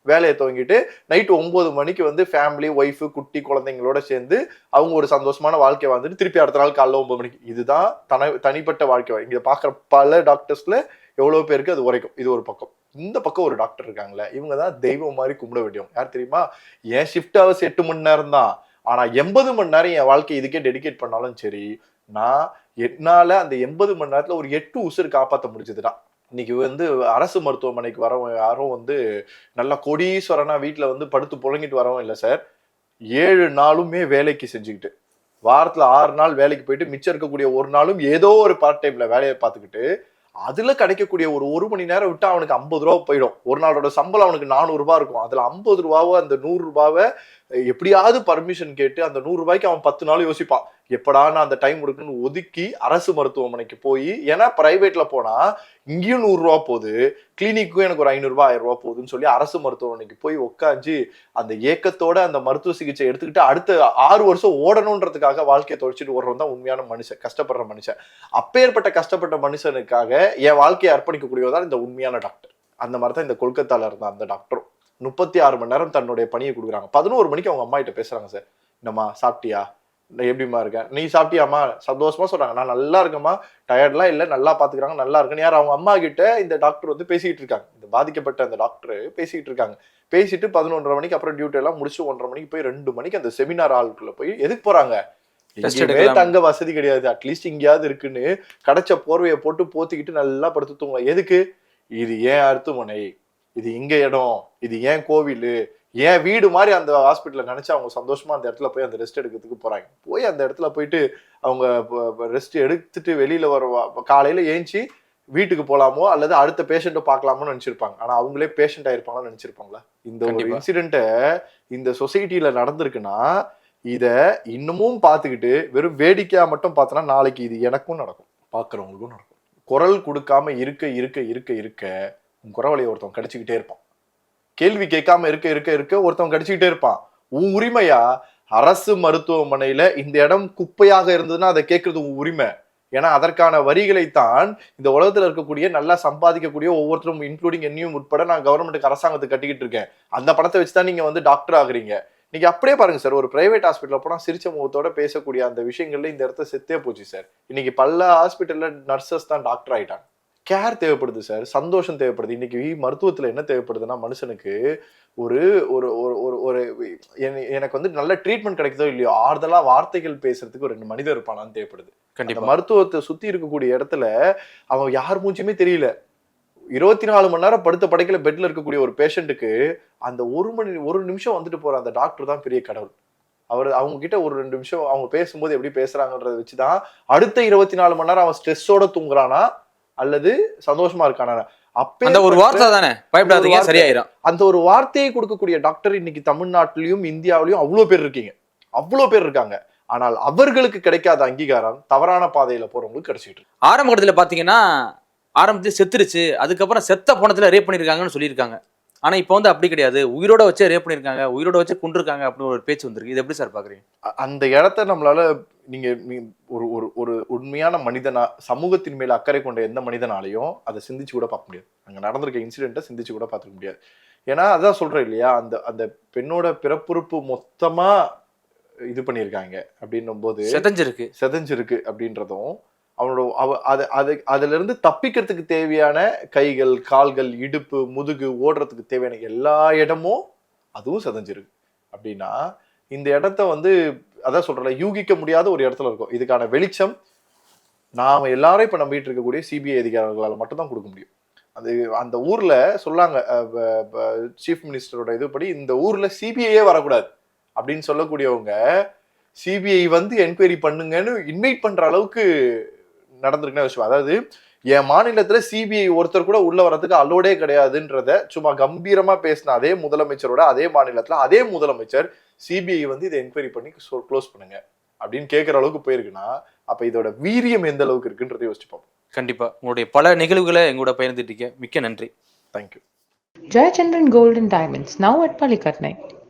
வேலையை துவங்கிட்டு நைட்டு ஒன்பது மணிக்கு வந்து ஃபேமிலி ஒய்ஃபு குட்டி குழந்தைங்களோட சேர்ந்து அவங்க ஒரு சந்தோஷமான வாழ்க்கை வாழ்ந்துட்டு திருப்பி அடுத்த நாள் காலைல ஒன்பது மணிக்கு. இதுதான் தன தனிப்பட்ட வாழ்க்கை. இங்கே பார்க்குற பல டாக்டர்ஸில் எவ்வளோ பேருக்கு அது உரைக்கும். இது ஒரு பக்கம். இந்த பக்கம் ஒரு டாக்டர் இருக்காங்களே இவங்க தான் தெய்வம் மாதிரி கும்பிட வேண்டியவங்க. யார் தெரியுமா? என் ஷிஃப்ட் ஹவர்ஸ் எட்டு மணி நேரம் தான். ஆனால் எண்பது மணி நேரம் என் வாழ்க்கை இதுக்கே டெடிகேட் பண்ணாலும் சரி நான் என்னால் அந்த எண்பது மணி நேரத்தில் ஒரு எட்டு உசுறு காப்பாற்ற முடிஞ்சதுடா இன்னைக்கு வந்து அரசு மருத்துவமனைக்கு வரவன் யாரும் வந்து நல்லா கொடீஸ்வரனா வீட்டில் வந்து படுத்து புழங்கிட்டு வரவும் இல்லை சார். ஏழு நாளுமே வேலைக்கு செஞ்சுக்கிட்டு வாரத்தில் ஆறு நாள் வேலைக்கு போயிட்டு மிச்சம் இருக்கக்கூடிய ஒரு நாளும் ஏதோ ஒரு பார்ட் டைம்ல வேலையை பார்த்துக்கிட்டு அதுல கிடைக்கக்கூடிய ஒரு ஒரு மணி நேரம் விட்டு அவனுக்கு ஐம்பது ரூபா போயிடும். ஒரு நாளோட சம்பளம் அவனுக்கு நானூறு இருக்கும். அதுல ஐம்பது ரூபாவோ அந்த நூறு ரூபாவை எப்படியாவது பர்மிஷன் கேட்டு அந்த நூறு ரூபாய்க்கு அவன் பத்து நாள் யோசிப்பான். எப்படா நான் அந்த டைம் கொடுக்குன்னு ஒதுக்கி அரசு மருத்துவமனைக்கு போய் ஏன்னா பிரைவேட்ல போனா இங்கேயும் நூறுரூவா போகுது கிளினிக்கும் எனக்கு ஒரு ஐநூறுரூவா ஆயிரம் ரூபா போகுதுன்னு சொல்லி அரசு மருத்துவமனைக்கு போய் உட்காந்து அந்த ஏக்கத்தோட அந்த மருத்துவ சிகிச்சை எடுத்துக்கிட்டு அடுத்த ஆறு வருஷம் ஓடணுன்றதுக்காக வாழ்க்கையை தொலைச்சிட்டு ஓடுறவன் தான் உண்மையான மனுஷன் கஷ்டப்படுற மனுஷன். அப்பேற்பட்ட கஷ்டப்பட்ட மனுஷனுக்காக என் வாழ்க்கையை அர்ப்பணிக்கக்கூடியவர் தான் இந்த உண்மையான டாக்டர் அந்த மாதிரி தான் இந்த கொல்கத்தால இருந்த அந்த டாக்டரும் முப்பத்தி ஆறு மணி நேரம் தன்னுடைய பணியை கொடுக்குறாங்க. பதினோரு மணிக்கு அவங்க அம்மா கிட்ட பேசுறாங்க சார். என்னம்மா சாப்பிட்டியா? நான் எப்படிம்மா இருக்கேன்? நீ சாப்பிட்டியாம்மா? சந்தோஷமா சொல்றாங்க. நான் நல்லா இருக்கேம்மா. டயர்ட்லாம் இல்லை. நல்லா பாத்துக்கிறாங்க நல்லா இருக்கேன்னு யார்? அவங்க அம்மா கிட்ட இந்த டாக்டர் வந்து பேசிக்கிட்டு இருக்காங்க. இந்த பாதிக்கப்பட்ட அந்த டாக்டர் பேசிக்கிட்டு இருக்காங்க. பேசிட்டு பதினொன்றரை மணிக்கு அப்புறம் டியூட்டி எல்லாம் முடிச்சு ஒன்றரை மணிக்கு போய் ரெண்டு மணிக்கு அந்த செமினார் ஹாலுக்குள்ள போய் எதுக்கு போறாங்க? எங்கேயுமே. தங்க வசதி கிடையாது. அட்லீஸ்ட் எங்கேயாவது இருக்குன்னு கிடைச்ச போர்வையை போட்டு போத்திக்கிட்டு நல்லா படுத்து தூங்கலாம் எதுக்கு? இது ஏன் அருத்துமனை இது எங்க இடம். இது ஏன் கோவில்? ஏன் வீடு மாதிரி அந்த ஹாஸ்பிட்டல்ல நினைச்சு அவங்க சந்தோஷமா அந்த இடத்துல போய் அந்த ரெஸ்ட் எடுக்கிறதுக்கு போறாங்க. போய் அந்த இடத்துல போயிட்டு அவங்க ரெஸ்ட் எடுத்துட்டு வெளியில வர காலையில ஏஞ்சி வீட்டுக்கு போலாமோ அல்லது அடுத்த பேஷண்ட்டை பார்க்கலாமோன்னு நினைச்சிருப்பாங்க. ஆனா அவங்களே பேஷண்ட் ஆயிருப்பாங்கன்னு நினைச்சிருப்பாங்களா? இந்த ஒரு கண்டிப்பா. இன்சிடென்ட்டை இந்த சொசைட்டில நடந்திருக்குன்னா இத இன்னமும் பார்த்துக்கிட்டு வெறும் வேடிக்கையா மட்டும் பார்த்தோன்னா நாளைக்கு இது எனக்கும் நடக்கும் பார்க்குறவங்களுக்கும் நடக்கும். குரல் கொடுக்காம இருக்க இருக்க இருக்க இருக்க உன் குறவலையை ஒருத்தன் கடிச்சுக்கிட்டே இருப்பான். கேள்வி கேட்காம இருக்க இருக்க இருக்க ஒருத்தவன் கடிச்சுக்கிட்டே இருப்பான். உன் உரிமையா? அரசு மருத்துவமனையில இந்த இடம் குப்பையாக இருந்ததுன்னா அதை கேட்கறது உன் உரிமை. ஏன்னா அதற்கான வரிகளைத்தான் இந்த உலகத்தில் இருக்கக்கூடிய நல்லா சம்பாதிக்கக்கூடிய ஒவ்வொருத்தரும் இன்க்ளூடிங் என்னையும் உட்பட நான் கவர்மெண்ட்டுக்கு அரசாங்கத்துக்கு கட்டிக்கிட்டு இருக்கேன். அந்த பணத்தை வச்சு தான் நீங்கள் வந்து டாக்டர் ஆகுறீங்க. நீங்கள் அப்படியே பாருங்கள் சார் ஒரு பிரைவேட் ஹாஸ்பிட்டலில் போனால் சிரிச்ச முகத்தோட பேசக்கூடிய அந்த விஷயங்கள்ல இந்த இடத்த செத்தே போச்சு சார். இன்னைக்கு பல ஹாஸ்பிட்டலில் நர்சஸ் தான் டாக்டர் ஆகிட்டாங்க கேர் தேவைப்படுது சார் சந்தோஷம் தேவைப்படுது. இன்னைக்கு மருத்துவத்துல என்ன தேவைப்படுதுன்னா மனுஷனுக்கு ஒரு ஒரு ஒரு ஒரு ஒரு என- எனக்கு வந்து நல்ல ட்ரீட்மெண்ட் கிடைக்குதோ இல்லையோ ஆறுதலா வார்த்தைகள் பேசுறதுக்கு ஒரு ரெண்டு மனிதர் இருப்பானான்னு தேவைப்படுது. அந்த கண்டிப்பா. மருத்துவத்தை சுத்தி இருக்கக்கூடிய இடத்துல அவன் யார் மூச்சுமே தெரியல. இருபத்தி நாலு மணி நேரம் படுத்த படைக்கல பெட்ல இருக்கக்கூடிய ஒரு பேஷண்ட்டுக்கு அந்த ஒரு மணி ஒரு நிமிஷம் வந்துட்டு போற அந்த டாக்டர் தான் பெரிய கடவுள். அவர் அவங்க கிட்ட ஒரு ரெண்டு நிமிஷம் அவங்க பேசும்போது எப்படி பேசுறாங்கன்றத வச்சுதான் அடுத்த இருபத்தி நாலு மணி நேரம் அவன் ஸ்ட்ரெஸ்ஸோட தூங்குறானா அல்லது சந்தோஷமா இருக்கானா அப்பே அந்த ஒரு வார்த்தை தானே? பயப்படாதீங்க. சரியாயிரும். அந்த ஒரு வார்த்தையை கொடுக்கக்கூடிய டாக்டர் இன்னைக்கு தமிழ்நாட்டிலையும் இந்தியாவிலையும் அவ்வளோ பேர் இருக்கீங்க. அவ்வளோ பேர் இருக்காங்க. ஆனால் அவர்களுக்கு கிடைக்காத அங்கீகாரம் தவறான பாதையில போறவங்களுக்கு கிடைச்சிட்டு இருக்கு. ஆரம்ப கட்டத்துல பாத்தீங்கன்னா ஆரம்பத்துல செத்துருச்சு. அதுக்கப்புறம் செத்த பணத்துல ரேப் பண்ணிருக்காங்கன்னு சொல்லியிருக்காங்க. ஆனா இப்போ வந்து அப்படி கிடையாது. உயிரோட வச்சே ரேப் பண்ணிருக்காங்க உயிரோட வச்சே கொண்டிருக்காங்க அப்படின்னு ஒரு பேச்சு வந்திருக்கு. இது எப்படி சார் பாக்குறீங்க? அந்த இடத்த நம்மளால நீங்க ஒரு ஒரு ஒரு உண்மையான மனிதனா சமூகத்தின் மேல அக்கறை கொண்ட எந்த மனிதனாலையும் அதை சிந்திச்சு கூட பார்க்க முடியாது. அங்க நடந்திருக்க இன்சிடென்ட்டை சிந்திச்சு கூட பார்த்துக்க முடியாது. ஏன்னா அதான் சொல்றேன் இல்லையா? அந்த அந்த பெண்ணோட பிறப்புறுப்பு மொத்தமா இது பண்ணியிருக்காங்க அப்படின்னும் போது செதஞ்சிருக்கு. செதஞ்சிருக்கு அப்படின்றதும் அவனோட அவ அது அது அதுலேருந்து தப்பிக்கிறதுக்கு தேவையான கைகள் கால்கள் இடுப்பு முதுகு ஓடுறதுக்கு தேவையான எல்லா இடமும் அதுவும் செதஞ்சிருக்கு. அப்படின்னா இந்த இடத்த வந்து அதான் சொல்கிறேன் யூகிக்க முடியாத ஒரு இடத்துல இருக்கும். இதுக்கான வெளிச்சம் நாம் எல்லாரும் இப்போ நம்பிட்டு இருக்கக்கூடிய சிபிஐ அதிகாரிகளால் மட்டும்தான் கொடுக்க முடியும். அது அந்த ஊரில் சொல்லாங்க சீஃப் மினிஸ்டரோட இதுபடி இந்த ஊரில் சிபிஐயே வரக்கூடாது. அப்படின்னு சொல்லக்கூடியவங்க சிபிஐ வந்து என்கொயரி பண்ணுங்கன்னு இன்வைட் பண்ணுற அளவுக்கு நடந்திருக்குன்னு வச்சுக்கோ அதாவது என் மாநிலத்துல சிபிஐ ஒருத்தர் கூட உள்ள வர்றதுக்கு அலோடே கிடையாதுன்றத சும்மா கம்பீரமா பேசின அதே முதலமைச்சரோட அதே மாநிலத்துல அதே முதலமைச்சர் சிபிஐ வந்து இதை என்கொயரி பண்ணி க்ளோஸ் பண்ணுங்க. அப்படின்னு கேட்குற அளவுக்கு போயிருக்குன்னா அப்ப இதோட வீரியம் எந்த அளவுக்கு இருக்குன்றதை யோசிச்சு பார்ப்போம். கண்டிப்பா. உங்களுடைய பல நிகழ்வுகளை எங்கூட பகிர்ந்துட்டீங்க. மிக்க நன்றி. Thank you Gold and Diamonds, now at Palikatnai.